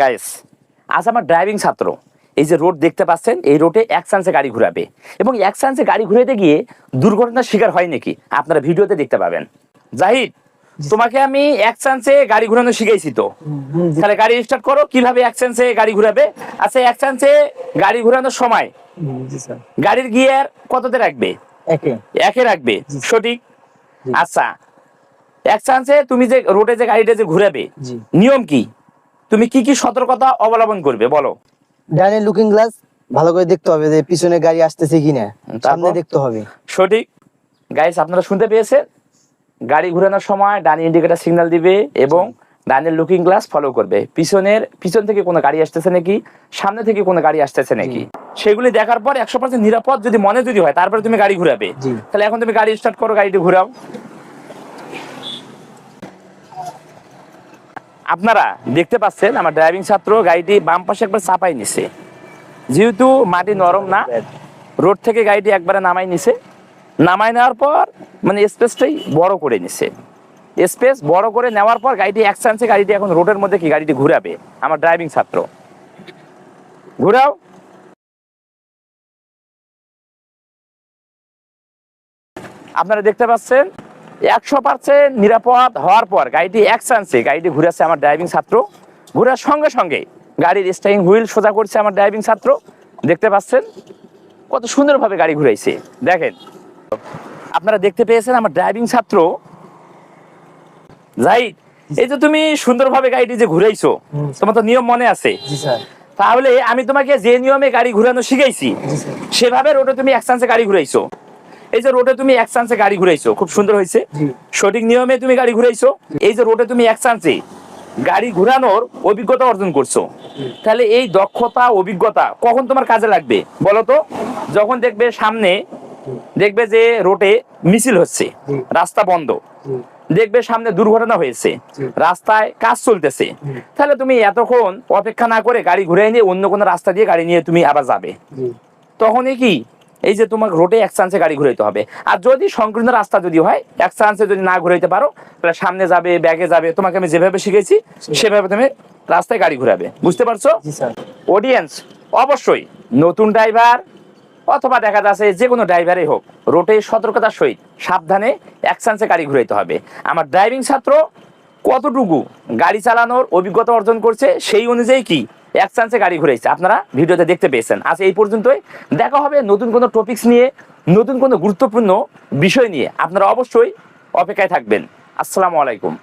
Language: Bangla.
গাইস আজ আমার ড্রাইভিং ছাত্র এই যে রোড দেখতে পাচ্ছেন এই রোডে এক চান্সে গাড়ি ঘুরাবে। এবং এক চান্সে গাড়ি ঘুরাতে গিয়ে দুর্ঘটনার শিকার হয় নাকি? আপনারা ভিডিওতে দেখতে পাবেন। জাহিদ তোমাকে আমি এক চান্সে গাড়ি ঘুরানো শিখাইছি তো। তাহলে গাড়ি স্টার্ট করো কীভাবে এক চান্সে গাড়ি ঘুরাবে? আচ্ছা এক চান্সে গাড়ি ঘুরানোর সময় গাড়ির গিয়ার কততে রাখবে? একে। একে রাখবে? সঠিক? আচ্ছা এক চান্সে তুমি যে রোডে যে গাড়িটা যে ঘুরাবে নিয়ম কি? তুমি কি কি সতর্কতা অবলম্বন করবে বলো। ডানে লুকিং গ্লাস ভালো করে দেখতে হবে যে পিছনে গাড়ি আসতেছে কিনা। সামনে দেখতে হবে। সঠিক। গাইস আপনারা শুনতে পেয়েছেন? গাড়ি ঘোরানোর সময় ডানি ইন্ডিকেটার সিগন্যাল দিবে এবং ডানের লুকিং গ্লাস ফলো করবে। পিছনের পিছন থেকে কোনো গাড়ি আসতেছে নাকি? সামনে থেকে কোনো গাড়ি আসতেছে নাকি? সেগুলি দেখার পর একশো পার্সেন্ট নিরাপদ যদি মনে যদি হয় তারপরে তুমি গাড়ি ঘুরাবে। তাহলে এখন তুমি গাড়ি স্টার্ট করো গাড়িটি ঘুরাও। আপনারা দেখতে পাচ্ছেন, আমার ড্রাইভিং ছাত্র গাড়িটি বাম পাশে একবার চাপাই নিছে। যেহেতু মাটি নরম না, রোড থেকে গাড়িটি একবারে নামাই নিছে। নামাই নেওয়ার পর মানে স্পেসটাই বড় করে নিছে। স্পেস বড় করে নেওয়ার পর গাড়িটি এক চান্সে গাড়িটি এখন রোডের মধ্যে কি গাড়িটি ঘুরাবে, আমার ড্রাইভিং ছাত্র। ঘুরাও। আপনারা দেখতে পাচ্ছেন একশো পার্সেন্ট নিরাপদ হওয়ার পর গাড়িটি এক চান্সে গাড়িটি ঘুরেছে আমার ড্রাইভিং ছাত্র। ঘুরার সঙ্গে সঙ্গে গাড়ির স্টাইং হুইল সোজা করছে আমার ড্রাইভিং ছাত্র। দেখতে পাচ্ছেন কত সুন্দরভাবে গাড়ি ঘুরাইছে। দেখেন আপনারা দেখতে পেয়েছেন আমার ড্রাইভিং ছাত্র। যাই এই যে তুমি সুন্দরভাবে গাড়িটি যে ঘুরাইছো তোমার তো নিয়ম মনে আছে? তাহলে আমি তোমাকে যে নিয়মে গাড়ি ঘুরানো শিখাইছি সেভাবে রোডে তুমি এক চান্সে গাড়ি ঘুরাইছো। এই যে রোডে তুমি এক চান্সে গাড়ি ঘুরাইছো খুব সুন্দর হয়েছে। সঠিক নিয়মে তুমি গাড়ি ঘুরাইছো। এই যে রোডে তুমি এক চান্সে গাড়ি ঘুরানোর অভিজ্ঞতা অর্জন করছ। তাহলে এই দক্ষতা অভিজ্ঞতা কখন তোমার কাজে লাগবে? বলো তো। যখন দেখবে সামনে দেখবে যে রোডে মিছিল হচ্ছে রাস্তা বন্ধ। দেখবে সামনে দুর্ঘটনা হয়েছে রাস্তায় কাজ চলতেছে। তাহলে তুমি এতক্ষণ অপেক্ষা না করে গাড়ি ঘুরে নিয়ে অন্য কোনো রাস্তা দিয়ে গাড়ি নিয়ে তুমি আবার যাবে। তখনই কি এই যে তোমার রোডে এক চান্সে গাড়ি ঘুরাইতে হবে। আর যদি সংকীর্ণ রাস্তা যদি হয় এক চান্সে যদি না ঘুরাইতে পারো তাহলে সামনে যাবে ব্যাগে যাবে তোমাকে আমি যেভাবে শিখেছি সেভাবে তুমি রাস্তায় গাড়ি ঘুরাবে। বুঝতে পারছ? স্যার। অডিয়েন্স অবশ্যই নতুন ড্রাইভার অথবা দেখা যাচ্ছে যে কোনো ড্রাইভারই হোক রোডে সতর্কতার সহিত সাবধানে এক চান্সে গাড়ি ঘুরাইতে হবে। আমার ড্রাইভিং ছাত্র কতটুকু গাড়ি চালানোর অভিজ্ঞতা অর্জন করছে সেই অনুযায়ী কি? এক চান্সে গাড়ি ঘুরেছে। আপনারা ভিডিওতে দেখতে পেয়েছেন। আজ এই পর্যন্তই। দেখা হবে নতুন কোনো টপিকস নিয়ে, নতুন কোনো গুরুত্বপূর্ণ বিষয় নিয়ে। আপনারা অবশ্যই অপেক্ষায় থাকবেন। আসসালামু আলাইকুম।